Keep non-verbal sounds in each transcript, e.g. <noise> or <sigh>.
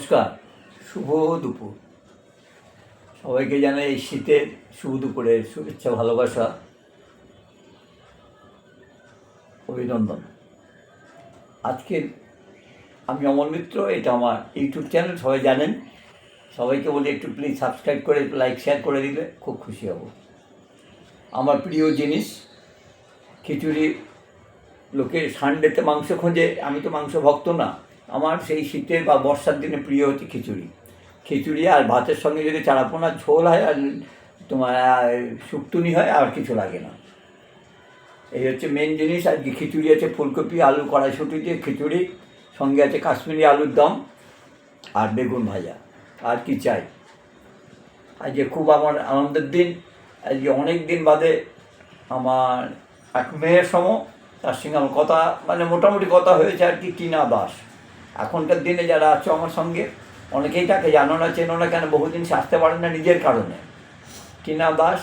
নমস্কার, শুভ দুপুর। সবাইকে জানাই এই শীতের শুভ দুপুরের শুভেচ্ছা, ভালোবাসা, অভিনন্দন। আজকে আমি অমল মিত্র, এটা আমার ইউটিউব চ্যানেল, সবাই জানেন। সবাইকে বলি একটু প্লিজ সাবস্ক্রাইব করে লাইক শেয়ার করে দিলে খুব খুশি হব। আমার প্রিয় জিনিস, খিচুড়ি। লোকে সানডেতে মাংস খোঁজে, আমি তো মাংস ভক্ত না। আমার সেই শীতের বা বর্ষার দিনে প্রিয় হচ্ছে খিচুড়ি। খিচুড়ি আর ভাতের সঙ্গে যদি চারাপোনা ঝোল হয় আর তোমার শুক্তুনি হয়, আর কিছু লাগে না। এই হচ্ছে মেন জিনিস। আজকে খিচুড়ি আছে ফুলকপি, আলু কড়াইশুটি দিয়ে খিচুড়ি, সঙ্গে আছে কাশ্মীরি আলুর দম আর বেগুন ভাজা। আর কি চাই? আজকে খুব আমার আনন্দের দিন। আজকে অনেক দিন বাদে আমার এক মেয়ের সম, তার সঙ্গে আমার কথা মানে মোটামুটি কথা হয়েছে আর কি টিনা দাস এখনকার দিনে যারা আছো আমার সঙ্গে, অনেকেই তাকে জানো না, চেনো না কেন, বহুদিন সে আসতে পারে না নিজের কারণে। টিনা দাস,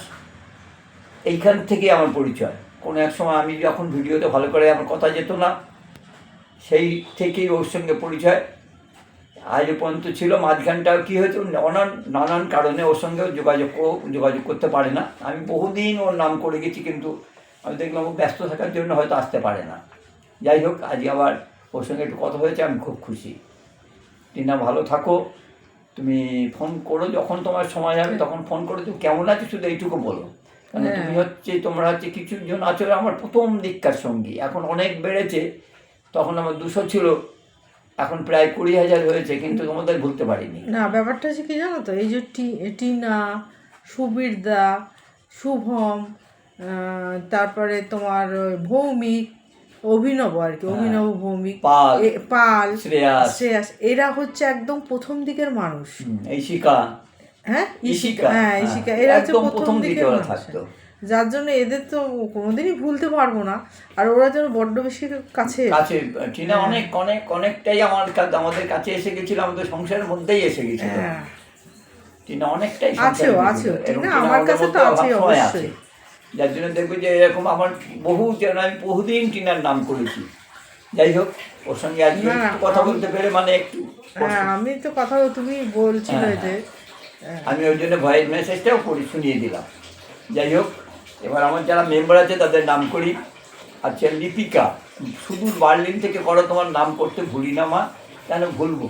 এইখান থেকেই আমার পরিচয়। কোনো এক সময় আমি যখন ভিডিওতে ভালো করে আমার কথা যেত না, সেই থেকেই ওর সঙ্গে পরিচয়। আজ পর্যন্ত ছিল, মাঝখানটা কী হয়েছে নানান নানান কারণে ওর সঙ্গে যোগাযোগ যোগাযোগ করতে পারে না। আমি বহুদিন ওর নাম করে গেছি, কিন্তু আমি দেখলাম ও ব্যস্ত থাকার জন্য হয়তো আসতে পারে না। যাই হোক, আজকে আবার ওর সঙ্গে একটু কথা হয়েছে আমি খুব খুশি। টিনা ভালো থাকো। তুমি ফোন করো যখন তোমার সময় হবে তখন ফোন করো। তুমি কেমন আছো শুধু এইটুকু বলো। কারণ হ্যাঁ। তুমি হচ্ছে তোমরা হচ্ছে কিছু জন আছো আমার প্রথম দিককার সঙ্গী। এখন অনেক বেড়েছে তখন আমার দুশো ছিল। এখন প্রায় কুড়ি হাজার হয়েছে কিন্তু তোমাদের ভুলতে পারিনি। না ব্যাপারটা হচ্ছে কি জানো তো? এই যে টি- টিনা সুবীর দা শুভম তারপরে তোমার ভৌমিক অভিনব আর কি অভিনব ভৌমিক। পাল। শ্রেয়াস। শ্রেয়াস। এরা হচ্ছে একদম প্রথম দিকের মানুষ। হুম, এই শিকা। হ্যাঁ? ইশিকা। হ্যাঁ এরা হচ্ছে প্রথম দিকের মানুষ। যার জন্য এদের তো কোনোদিনই ভুলতে পারব না। আর ওরা যেন বড্ড বেশি কাছে কাছে টিনা অনেক অনেক অনেকটাই আমার কাছে আমাদের কাছে এসে গেছিল আমাদের সংসারের মধ্যেই এসে গেছিল। হ্যাঁ। টিনা অনেকটাই আছেও, আছেও। টিনা আমার কাছে তো আছে অবশ্যই। যার জন্য দেখবে যে এরকম আমার বহু যেন আমি বহুদিন টিনার নাম করেছি। যাই হোক ওর সঙ্গে আজকে কথা বলতে পেরে মানে একটু হ্যাঁ আমি তো কথা তুমি বলছিলে যে হ্যাঁ, আমি ওই জন্য ভয়েস মেসেজটাও পড়ি শুনিয়ে দিলাম। যাই হোক এবার আমার যারা মেম্বার আছে তাদের নাম করি। আচ্ছা লিপিকা শুধু বার্লিন থেকে করো তোমার নাম করতে ভুলি না মা। কেন ভুলবো?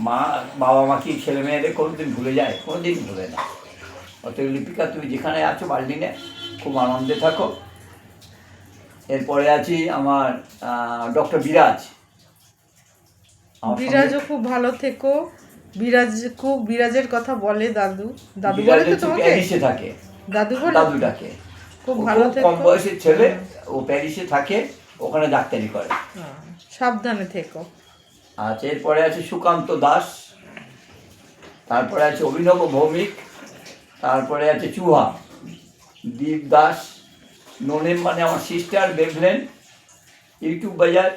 মা বাবা মা কি ছেলে মেয়েদের কোনোদিন ভুলে যায়? কোনোদিন ভুলে না। অতএব লিপিকা তুমি যেখানে আছো বার্লিনে খুব আনন্দে থাকো। এরপরে আছি আমার ডক্টর বিরাজ। বিরাজও খুব ভালো থেকো। বিরাজ খুব বিরাজের কথা বলে দাদু। দাদু বলে তো তোমাকে? প্যারিসে থাকে। দাদু বলে? দাদুটাকে খুব ভালো থেকো। কম বয়সের ছেলে ও প্যারিসে থাকে ওখানে ডাক্তারি করে। সাবধানে থেকো। আচ্ছা এরপরে আছে সুকান্ত দাস। তারপরে আছে অভিনব ভৌমিক। তারপরে আছে চুহা দীপ দাস নোনেম মানে আমার সিস্টার বেভলেন ইউটিউব বাজার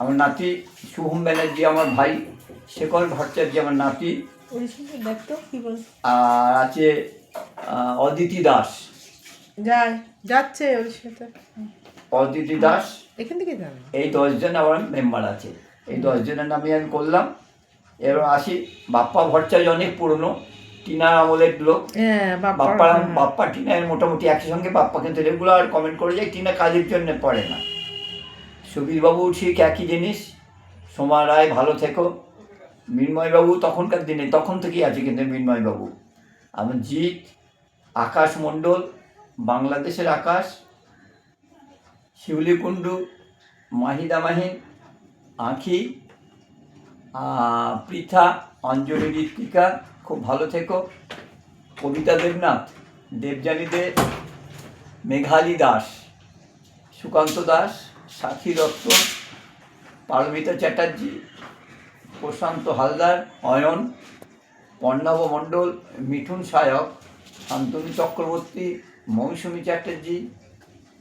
আমার নাতি শুভম ব্যানার্জি আমার ভাই শেখর ভট্টাচার্য আমার নাতি আর আছে অদিতি দাস। যায় যাচ্ছে ওর সাথে। অদিতি দাস। এখান থেকে এই দশজন আমার মেম্বার আছে। এই দশজনের নামে আমি করলাম। এবার আসি বাপ্পা ভট্টাচার্য অনেক পুরনো। টিনার আমলের লোক হ্যাঁ বাপ্পা বাপ্পা বাপ্পা টিনার মোটামুটি একই সঙ্গে বাপ্পা কিন্তু রেগুলার কমেন্ট করে যায় টিনা কাজের জন্য পড়ে না। সুবীরবাবু ঠিক একই জিনিস। সোমা রায় ভালো থেকো। মৃন্ময়বাবু তখনকার দিনে তখন থেকেই আছে কিন্তু মৃন্ময়বাবু। আমার জিৎ আকাশ মণ্ডল বাংলাদেশের আকাশ শিউলি কুণ্ডু মাহিদা মাহিন আঁখি পৃথা অঞ্জলি ঋত্বিকা খুব ভালো থেকো। কবিতা দেবনাথ দেবযানী দে মেঘালী দাস সুকান্ত দাস সাথী দত্ত পারমিতা চ্যাটার্জি প্রশান্ত হালদার অয়ন পর্ণব মণ্ডল মিঠুন সায়ক শান্তনু চক্রবর্তী মৌসুমী চ্যাটার্জি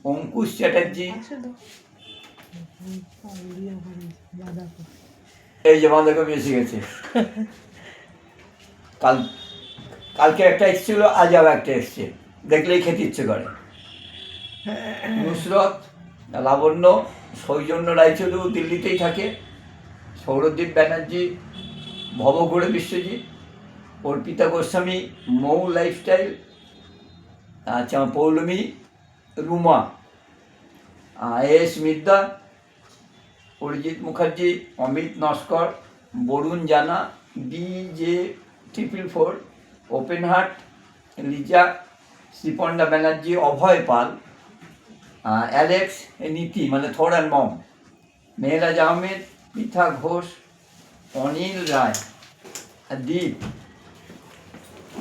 অঙ্কুশ চ্যাটার্জি। এই যে বাঁধাকপি এসে গেছে। <laughs> কাল, কালকে একটা এসেছিল, আজ আবার একটা এসছে। দেখলেই খেতে ইচ্ছে করে। নুসরত, লাবণ্য, সৌজন্য রায়চৌধুরী দিল্লিতেই থাকে। সৌরদীপ ব্যানার্জি, ভবঘুরে বিশ্বজিৎ, অর্পিতা গোস্বামী, মৌ লাইফস্টাইল আচ্ছা Poulami Ruma S Midda, Arijit Mukherjee, Amit Naskar, Barun Jana B J triple four open heart Liza Sriparna Banerjee Abhay Pal Alex Niti মানে Thor and mom Mehraj Ahmed Pritha Ghosh Anil Roy Deep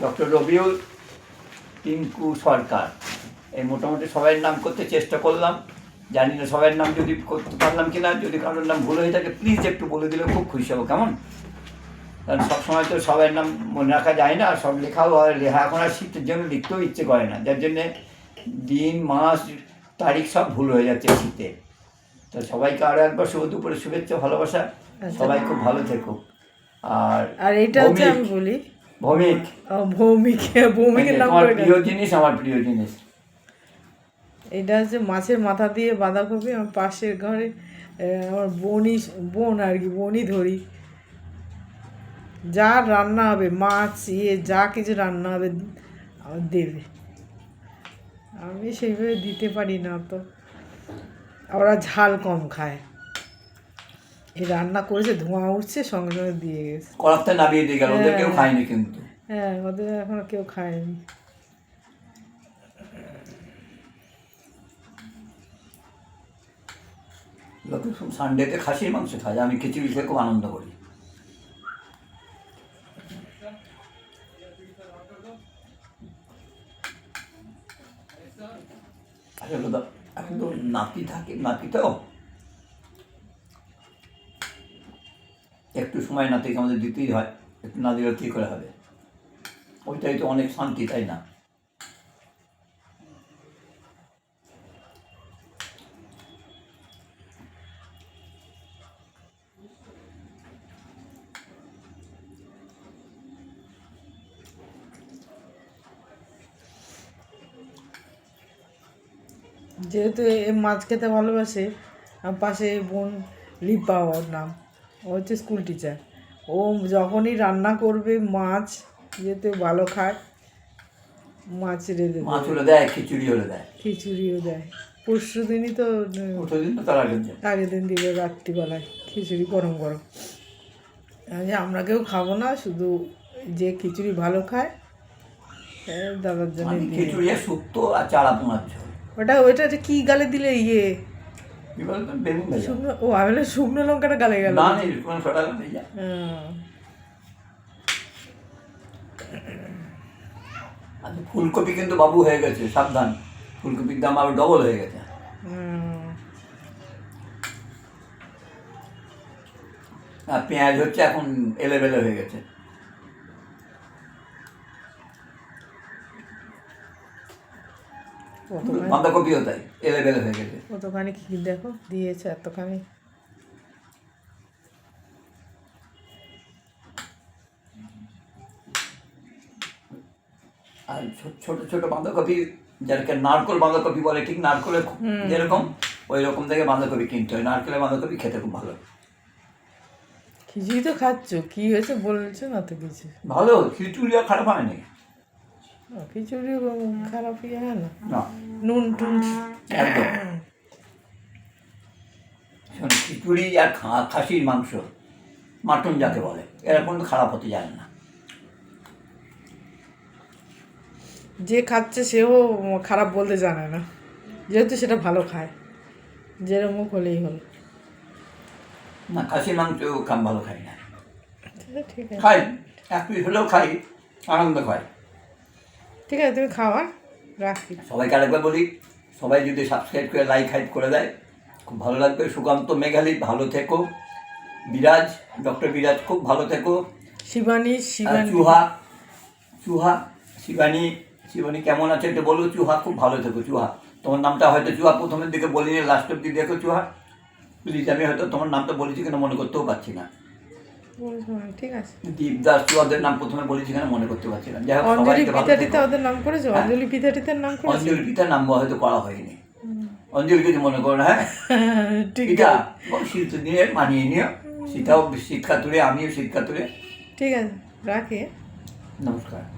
doctor Rabiul Tinku Sarkar এই মোটামুটি সবাই নাম করতে চেষ্টা করলাম। জানি না সবার নাম যদি করতে পারলাম কিনা, যদি কারোর নাম ভুল হয়ে থাকে প্লিজ একটু বলে দিলে খুব খুশি হব। কেমন? কারণ সবসময় তো সবার নাম মনে রাখা যায় না আর সব লেখাও হয় লেখা এখন আর শীতের জন্য লিখতেও ইচ্ছে করে না। যার জন্যে দিন মাস তারিখ সব ভুল হয়ে যাচ্ছে শীতে। তো সবাইকে আরও একবার শুভ দুপুরে শুভেচ্ছা ভালোবাসা। সবাই খুব ভালো থেকো। আর আর এটা হচ্ছে আমি বলি। ভৌমিক। ভৌমিক। ভৌমিকের নাম করে প্রিয় জিনিস আমার প্রিয় জিনিস। এটা হচ্ছে মাছের মাথা দিয়ে বাঁধাকপি আমার পাশের ঘরে আমার বোনই বোন আর কি বোনই ধরি। যা রান্না হবে মাছ ইয়ে যা কিছু রান্না হবে দেবে। আমি সেইভাবে দিতে পারি না তো। ওরা ঝাল কম খায়। এই রান্না করেছে ধোঁয়া উঠছে সঙ্গে সঙ্গে দিয়ে গেছে। নামিয়ে দিয়ে গেল ওদের কেউ খায়নি কিন্তু। হ্যাঁ ওদের এখনও কেউ খায়নি। লোকে সানডেতে খাসির মাংস খায় আমি খিচুড়ি খেয়ে খুব আনন্দ করি। নাতি তো? একটু সময় নাতিকে আমাদের দিতেই হয়, একটু না দিলে কী করে হবে। ওইটাই তো অনেক শান্তি, তাই না? যেহেতু এ মাছ খেতে ভালোবাসে আমার পাশে বোন রিপা ওর নাম ও হচ্ছে স্কুল টিচার ও যখনই রান্না করবে মাছ যেহেতু ভালো খায় মাছ রেঁধে মাছ হলে দেয় খিচুড়ি হলে দেয়। খিচুড়িও দেয়। পরশু দিনই তো আগের দিন। দিল রাত্রিবেলায় খিচুড়ি গরম গরম। আমি বলছি, আমরা কেউ খাব না শুধু যে খিচুড়ি ভালো খায় দাদার জন্য খিচুড়ি আর শুক্তো আর চারা পোনার ওটা ওইটা কি গালে দিলে ইয়ে? শুকনো ও আমি শুকনো লঙ্কাটা গালে গেল। আর ফুলকপি কিন্তু বাবু হয়ে গেছে সাবধান। ফুলকপির দাম আরও ডবল হয়ে গেছে। আর পেঁয়াজ হচ্ছে এখন এলেবেলে হয়ে গেছে। বাঁধাকপিও তাই এলেবেলে হয়ে গেছে। কতখানি কি দেখো? দিয়েছে এতখানি। আর ছোট ছোট বাঁধাকপি যাদেরকে নারকোল বাঁধাকপি বলে ঠিক নারকোলের যেরকম ওই রকম থেকে বাঁধাকপি কিনতে হয়। নারকেলের বাঁধাকপি খেতে খুব ভালো। খিচুড়ি তো খাচ্ছ কি হয়েছে বলছো না তো কিছু? ভালো খিচুড়ি আর খারাপ হয়নি ও, খিচুড়ি খারাপ ইয়ে হয় না। না। নুন টুন। একদম। শোন, খিচুড়ি আর খাসির মাংস মাটন যাকে বলে এরা কিন্তু খারাপ হতে যায় না। যে খাচ্ছে সেও খারাপ বলতে জানে না। যেহেতু সেটা ভালো খায় যেরকম হলেই হলো না খাসির মাংস খাম ভালো খাই না। ঠিক আছে। খাই এক পিস হলেও খাই আনন্দ খাই ঠিক আছে তুমি খাওয়া রাখি। সবাইকে আরেকবার বলি সবাই যদি সাবস্ক্রাইব করে লাইক হাইট করে দেয় খুব ভালো লাগবে। সুকান্ত মেঘালি ভালো থেকো। বিরাজ ডক্টর বিরাজ খুব ভালো থেকো। শিবানী শিবানী। চুহা চুহা শিবানী শিবানী কেমন আছে একটু বলো। চুহা খুব ভালো থেকো চুহা। তোমার নামটা হয়তো চুহা প্রথমের দিকে বলিনি লাস্ট অব্দি দেখো চুহা। প্লিজ আমি হয়তো তোমার নামটা বলেছি কিনা মনে করতেও পারছি না, ঠিক আছে। দীপদাস চুহাদের নাম প্রথমে মনে করতে পারছিলাম যাই হোক অঞ্জলি পিতাটিতে ওদের নাম করেছ অঞ্জলি পিতাটিতে নাম করেছ। অঞ্জলি পিতার নাম হয়তো করা হয়নি। অঞ্জলি মনে করো হ্যাঁ? <laughs> পিতা শীত নিয়ে মানিয়ে নিও। সেটাও তুলে আমিও শীতকাতুরে ঠিক আছে রাখি। নমস্কার।